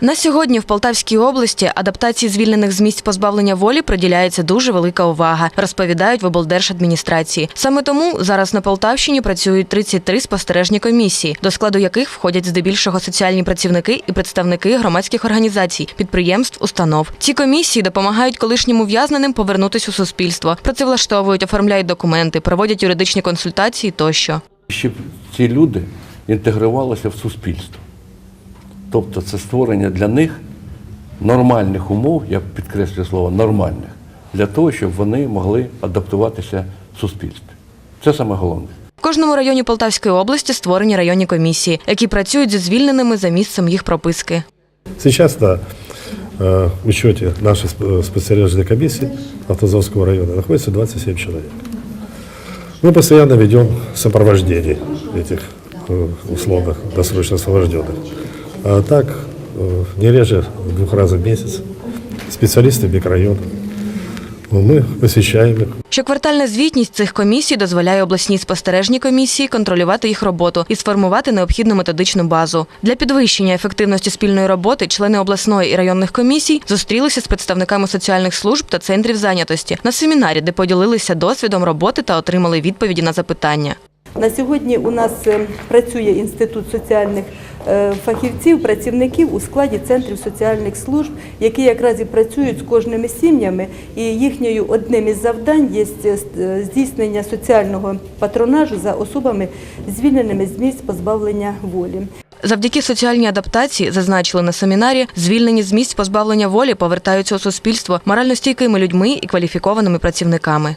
На сьогодні в Полтавській області адаптації звільнених з місць позбавлення волі приділяється дуже велика увага, розповідають в облдержадміністрації. Саме тому зараз на Полтавщині працюють 33 спостережні комісії, до складу яких входять здебільшого соціальні працівники і представники громадських організацій, підприємств, установ. Ці комісії допомагають колишнім ув'язненим повернутися у суспільство, працевлаштовують, оформляють документи, проводять юридичні консультації тощо. щоб ці люди інтегрувалися в суспільство. Тобто це створення для них нормальних умов, я підкреслюю слово нормальних, для того, щоб вони могли адаптуватися в суспільстві. Це саме головне. В кожному районі Полтавської області створені районні комісії, які працюють зі звільненими за місцем їх прописки. Сейчас на э, учете нашей сп- специализированной комиссии Автозаводского района находится 27 человек. Мы постоянно ведем сопровождение этих э, условных досрочно освобожденных. А так, э, не реже двух раз в месяц специалисты микрорайона. Мы посещаем их. Щоквартальна звітність цих комісій дозволяє обласній спостережній комісії контролювати їх роботу і сформувати необхідну методичну базу. Для підвищення ефективності спільної роботи члени обласної і районних комісій зустрілися з представниками соціальних служб та центрів зайнятості на семінарі, де поділилися досвідом роботи та отримали відповіді на запитання. На сьогодні у нас е, працює інститут соціальних е, фахівців, працівників у складі центрів соціальних служб, які якраз і працюють з кожними сім'ями. І їхньою одним із завдань є е, здійснення соціального патронажу за особами, звільненими з місць позбавлення волі. Завдяки соціальній адаптації, зазначили на семінарі, звільнені з місць позбавлення волі повертаються у суспільство морально стійкими людьми і кваліфікованими працівниками.